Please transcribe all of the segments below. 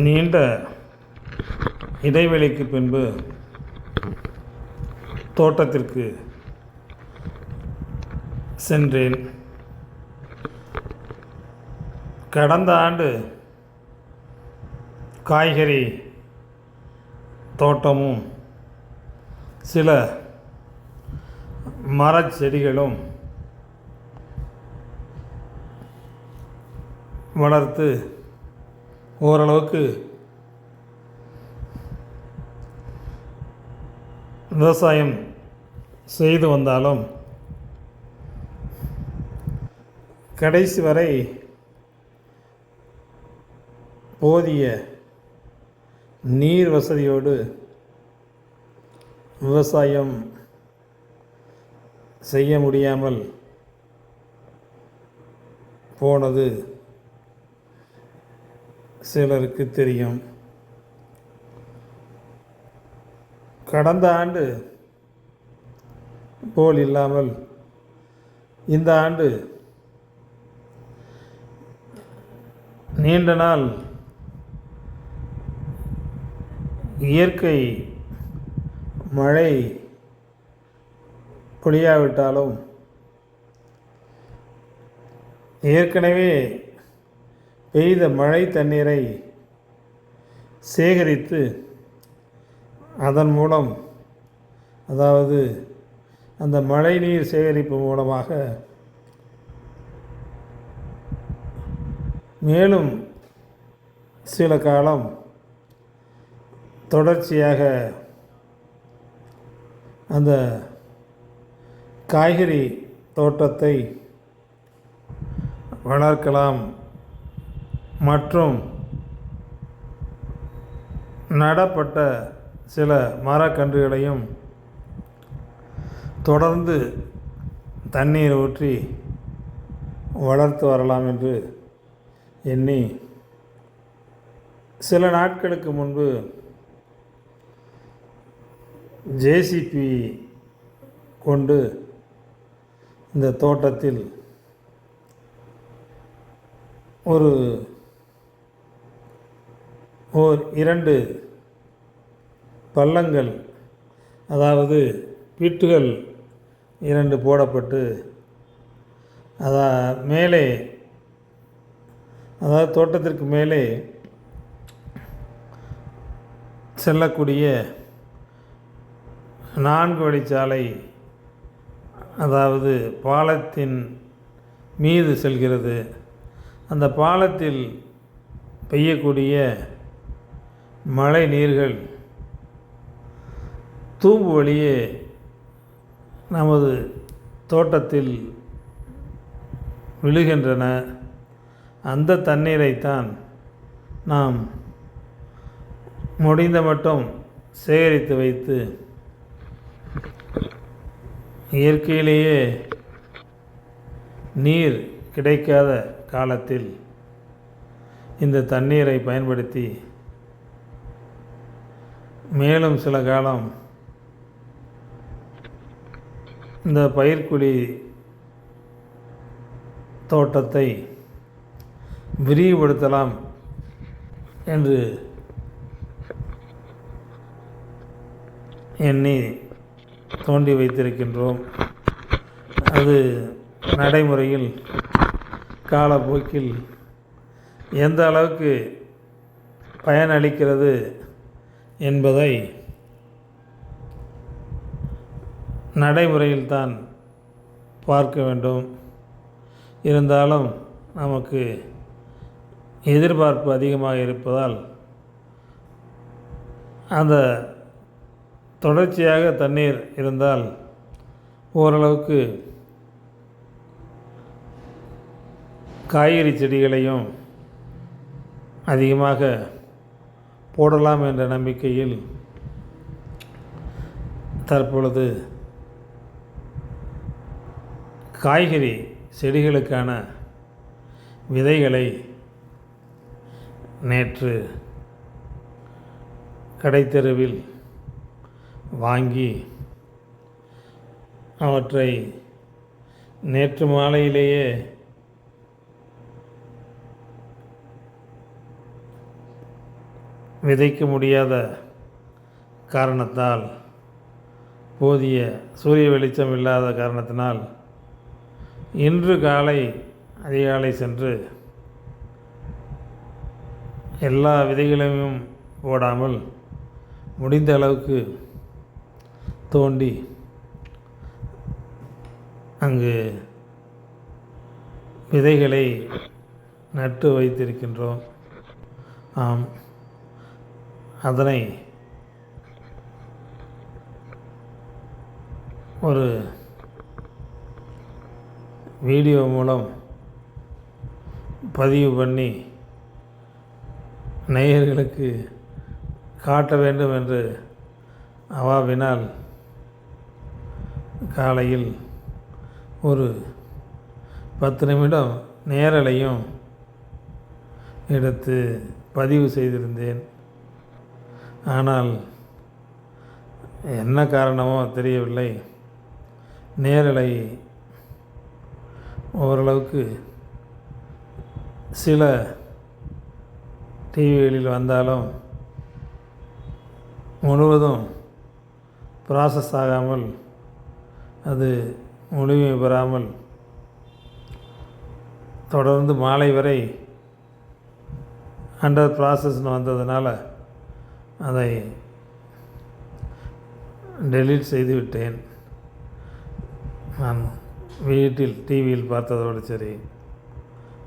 நீண்ட இடைவெளிக்கு பின்பு தோட்டத்திற்கு சென்றேன். கடந்த ஆண்டு காய்கறி தோட்டமும் சில மரச்செடிகளும் வளர்த்து ஓரளவுக்கு விவசாயம் செய்து வந்தாலும் கடைசி வரை போதிய நீர் வசதியோடு விவசாயம் செய்ய முடியாமல் போனது. சிலருக்கு தெரியும். கடந்த ஆண்டு போல் இல்லாமல் இந்த ஆண்டு நீண்ட நாள் இயற்கை மழை பொழியாவிட்டாலும் ஏற்கனவே பெய்த மழை தண்ணீரை சேகரித்து அதன் மூலம் அதாவது அந்த மழை நீர் சேகரிப்பு மூலமாக மேலும் சில காலம் தொடர்ச்சியாக அந்த காய்கறி தோட்டத்தை வளர்க்கலாம். மற்றும் நடப்பட்ட சில மரக்கன்றுகளையும் தொடர்ந்து தண்ணீர் ஊற்றி வளர்த்து வரலாம் என்று எண்ணி சில நாட்களுக்கு முன்பு ஜேசிபி கொண்டு இந்த தோட்டத்தில் ஒரு ஓர் இரண்டு பள்ளங்கள் அதாவது பிட்டுகள் இரண்டு போடப்பட்டு அதா மேலே அதாவது தோட்டத்திற்கு மேலே செல்லக்கூடிய நான்கு வழிச்சாலை அதாவது பாலத்தின் மீது செல்கிறது. அந்த பாலத்தில் பெய்யக்கூடிய மழை நீர்கள் தூம்பு வழியே நமது தோட்டத்தில் விழுகின்றன. அந்த தண்ணீரைத்தான் நாம் முடிந்த மட்டும் சேகரித்து வைத்து இயற்கையிலேயே நீர் கிடைக்காத காலத்தில் இந்த தண்ணீரை பயன்படுத்தி மேலும் சில காலம் இந்த பயிர்க்குழி தோட்டத்தை விரிவுபடுத்தலாம் என்று எண்ணி தோண்டி வைத்திருக்கின்றோம். அது நடைமுறையில் காலப்போக்கில் எந்த அளவுக்கு பயனளிக்கிறது என்பதை நடைமுறையில் தான் பார்க்க வேண்டும். இருந்தாலும் நமக்கு எதிர்பார்ப்பு அதிகமாக இருப்பதால் அந்த தொடர்ச்சியாக தண்ணீர் இருந்தால் ஓரளவுக்கு காய்கறி செடிகளையும் அதிகமாக போடலாம் என்ற நம்பிக்கையில் தற்பொழுது காய்கறி செடிகளுக்கான விதைகளை நேற்று கடைத்தெருவில் வாங்கி அவற்றை நேற்று மாலையிலேயே விதைக்க முடியாத காரணத்தால் போதிய சூரிய வெளிச்சம் இல்லாத காரணத்தினால் இன்று காலை அதிகாலை சென்று எல்லா விதைகளையும் போடாமல் முடிந்த அளவுக்கு தோண்டி அங்கு விதைகளை நட்டு வைத்திருக்கின்றோம். ஆம். அதனை ஒரு வீடியோ மூலம் பதிவு பண்ணி நேயர்களுக்கு காட்ட வேண்டும் என்று அவாவினால் காலையில் ஒரு பத்து நிமிடம் நேரலையும் எடுத்து பதிவு செய்திருந்தேன். ஆனால் என்ன காரணமோ தெரியவில்லை. நேரலை ஓரளவுக்கு சில டிவிகளில் வந்தாலும் முழுவதும் ப்ராசஸ் ஆகாமல் அது முழுமை பெறாமல் தொடர்ந்து மாலை வரை அண்டர் ப்ராசஸ்னு வந்ததுனால அதை டெலீட் செய்துவிட்டேன். நான் வீட்டில் டிவியில் பார்த்ததோடு சரி.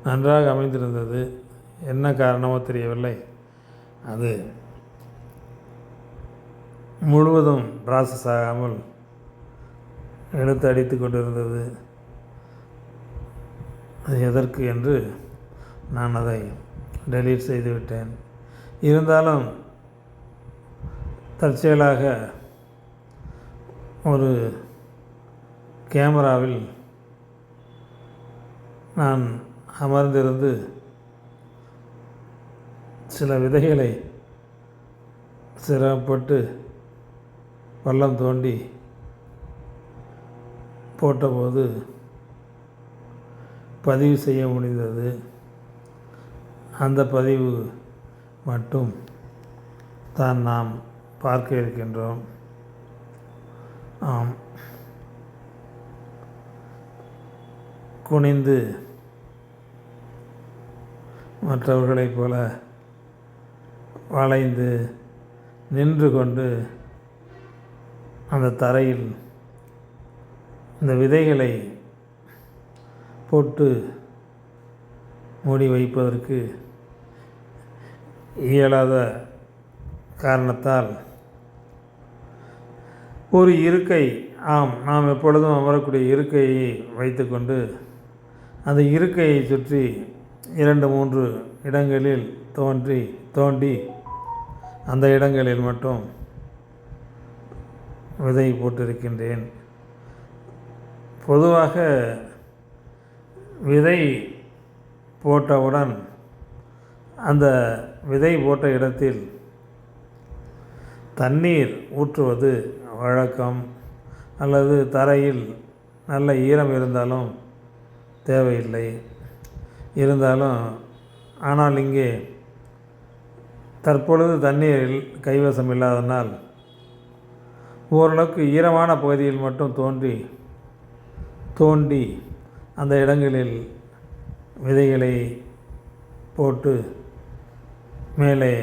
நன்றாக அமைந்திருந்தது. என்ன காரணமோ தெரியவில்லை. அது முழுவதும் ப்ராசஸ் ஆகாமல் எடுத்து அடித்து கொண்டிருந்தது. அது எதற்கு என்று நான் அதை டெலீட் செய்துவிட்டேன். இருந்தாலும் தற்செயலாக ஒரு கேமராவில் நான் அமர்ந்திருந்து சில விதைகளை சிரமப்பட்டு பள்ளம் தோண்டி போட்டபோது பதிவு செய்ய முடிந்தது. அந்த பதிவு மட்டும் தான். நாம் பார்க்க இருக்கின்றோம். ஆம். குனிந்து மற்றவர்களைப் போல வளைந்து நின்று கொண்டு அந்த தரையில் இந்த விதைகளை போட்டு மூடி வைப்பதற்கு இயலாத காரணத்தால் ஒரு இருக்கை. ஆம் நாம் எப்பொழுதும் அமரக்கூடிய இருக்கையை வைத்துக்கொண்டு அந்த இருக்கையை சுற்றி இரண்டு மூன்று இடங்களில் தோன்றி தோண்டி அந்த இடங்களில் மட்டும் விதை போட்டிருக்கின்றேன். பொதுவாக விதை போட்டவுடன் அந்த விதை போட்ட இடத்தில் தண்ணீர் ஊற்றுவது வழக்கம் அல்லது தரையில் நல்ல ஈரம் இருந்தாலும் தேவையில்லை. இருந்தாலும் ஆனால் இங்கே தற்பொழுது தண்ணீரில் கைவசம் இல்லாதனால் ஓரளவுக்கு ஈரமான பகுதியில் மட்டும் தோன்றி தோண்டி அந்த இடங்களில் விதைகளை போட்டு மேலே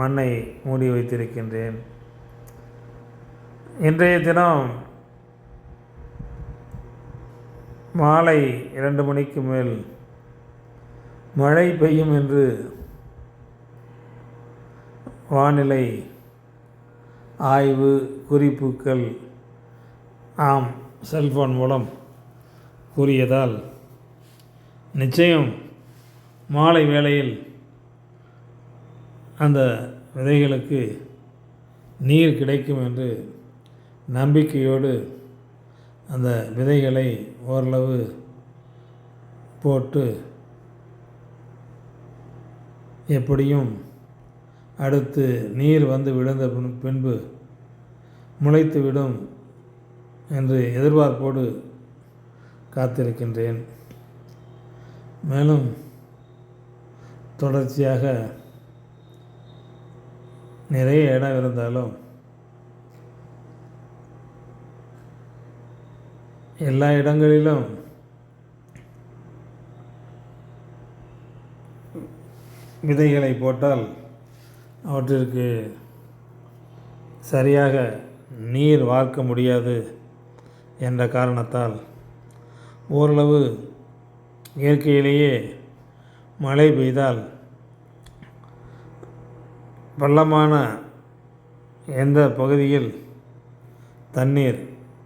மண்ணை மூடி வைத்திருக்கின்றேன். இன்றைய தினம் மாலை இரண்டு மணிக்கு மேல் மழை பெய்யும் என்று வானிலை ஆய்வு குறிப்புகள் ஆம் செல்ஃபோன் மூலம் கூறியதால் நிச்சயம் மாலை வேளையில் அந்த விதைகளுக்கு நீர் கிடைக்கும் என்று நம்பிக்கையோடு அந்த விதைகளை ஓரளவு போட்டு எப்படியும் அடுத்து நீர் வந்து விழுந்த பின் பின்பு முளைத்துவிடும் என்று எதிர்பார்ப்போடு காத்திருக்கின்றேன். மேலும் தொடர்ச்சியாக நிறைய இடம் இருந்தாலும் எல்லா இடங்களிலும். விதைகளை போட்டால் அவற்றிற்கு சரியாக நீர் வார்க்க முடியாது என்ற காரணத்தால் ஓரளவு இயற்கையிலேயே மழை பெய்தால் பள்ளமான எந்த பகுதியில் தண்ணீர்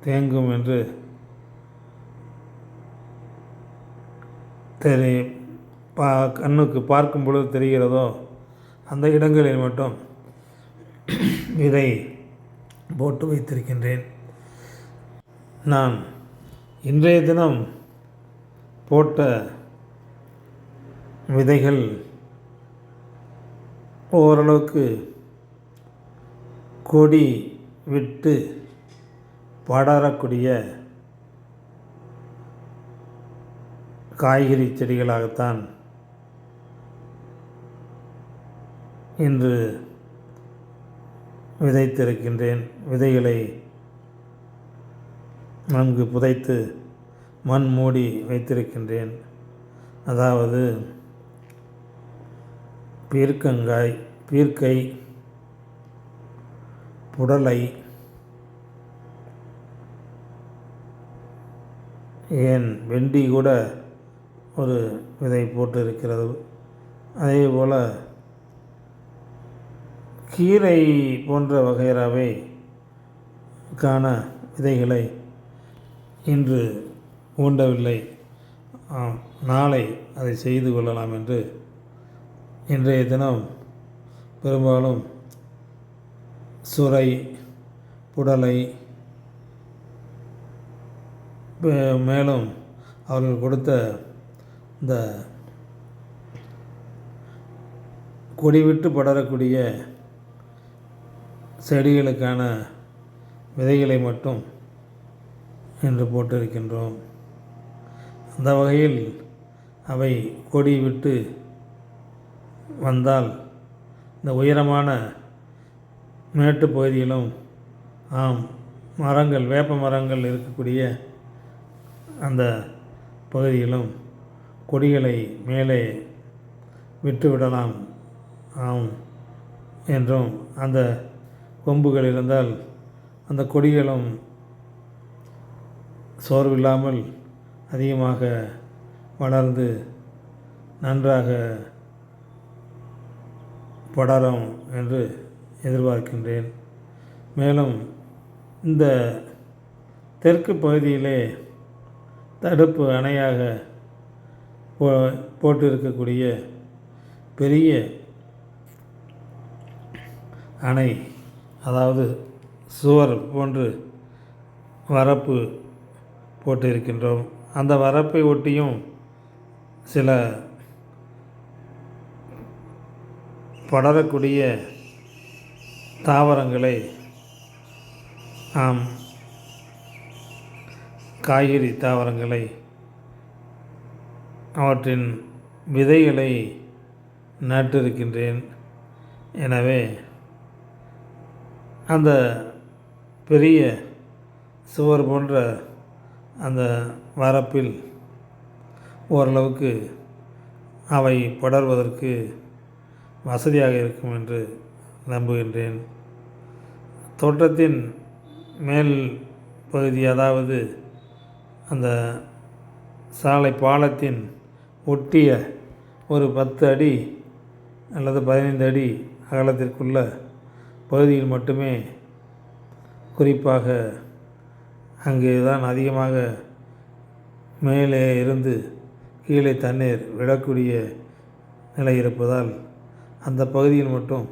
தேங்கும் என்று தெரி பா கண்ணுக்கு பார்க்கும் பொழுது தெரிகிறதோ அந்த இடங்களில் மட்டும் விதை போட்டு வைத்திருக்கின்றேன். நான் இன்றைய தினம் போட்ட விதைகள் ஓரளவுக்கு கொடி விட்டு படரக்கூடிய காய்கறி செடிகளாகத்தான் இன்று விதைத்திருக்கின்றேன். விதைகளை நன்கு புதைத்து மண் மூடி வைத்திருக்கின்றேன். அதாவது பீர்க்கங்காய் பீர்க்கை புடலை ஏன் வெண்டி கூட ஒரு விதை போட்டு இருக்கிறது அதே போல் கீரை போன்ற வகையறாவை காண விதைகளை இன்று ஊண்டவில்லை நாளை அதை செய்து கொள்ளலாம் என்று இன்றைய தினம் பெரும்பாலும் சுரை புடலை மேலும் அவர்கள் கொடுத்த இந்த கொடிவிட்டு படரக்கூடிய செடிகளுக்கான விதைகளை மட்டும் இன்று போட்டிருக்கின்றோம். அந்த வகையில் அவை கொடி விட்டு வந்தால் இந்த உயரமான மேட்டுப் பகுதியிலும் ஆம் மரங்கள் வேப்ப மரங்கள் இருக்கக்கூடிய அந்த பகுதியிலும் கொடிகளை மேலே விட்டுவிடலாம். ஆம். என்றும் அந்த கொம்புகள் இருந்தால் அந்த கொடிகளும் சோர்வில்லாமல் அதிகமாக வளர்ந்து நன்றாக படரும் என்று எதிர்பார்க்கின்றேன். மேலும் இந்த தெற்கு பகுதியிலே தடுப்பு அணையாக போ போட்டு இருக்கக்கூடிய பெரிய அணை அதாவது சுவர் போன்று வரப்பு போட்டு இருக்கின்றோம் அந்த வரப்பை ஒட்டியும் சில படரக்கூடிய தாவரங்களை ஆம் காய்கறி தாவரங்களை அவற்றின் விதைகளை நட்டிருக்கின்றேன். எனவே அந்த பெரிய சுவர் போன்ற அந்த வரப்பில் ஓரளவுக்கு அவை படர்வதற்கு வசதியாக இருக்கும் என்று நம்புகின்றேன். தோட்டத்தின் மேல் பகுதி அதாவது அந்த சாலை பாலத்தின் ஒட்டிய ஒரு பத்து அடி அல்லது பதினைந்து அடி அகலத்திற்குள்ள பகுதியில் மட்டுமே குறிப்பாக அங்கே தான் அதிகமாக மேலே இருந்து கீழே தண்ணீர் விடக்கூடிய நிலை இருப்பதால் அந்த பகுதியில் மட்டும்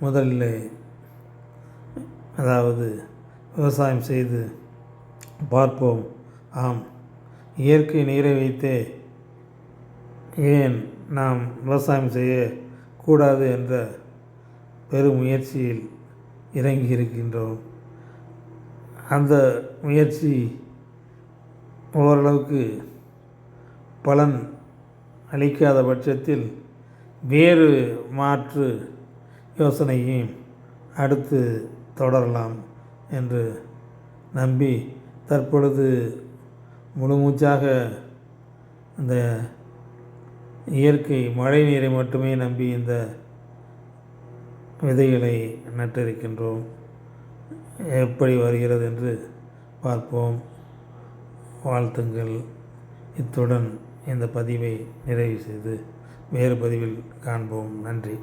முதலில் அதாவது விவசாயம் செய்து பார்ப்போம். ஆம். இயற்கை நீரை வைத்தே ஏன் நாம் விவசாயம் செய்ய கூடாது என்ற பெரும் முயற்சியில் இறங்கி இருக்கின்றோம் அந்த முயற்சி ஓரளவுக்கு பலன் அளிக்காத பட்சத்தில் வேறு மாற்று யோசனையும் அடுத்து தொடரலாம் என்று நம்பி தற்பொழுது முழுமூச்சாக இந்த இயற்கை மழை நீரை மட்டுமே நம்பி இந்த விதைகளை நட்டிருக்கின்றோம். எப்படி வருகிறது என்று பார்ப்போம். வாழ்த்துங்கள். இத்துடன் இந்த பதிவை நிறைவு செய்து வேறு பதிவில் காண்போம். நன்றி.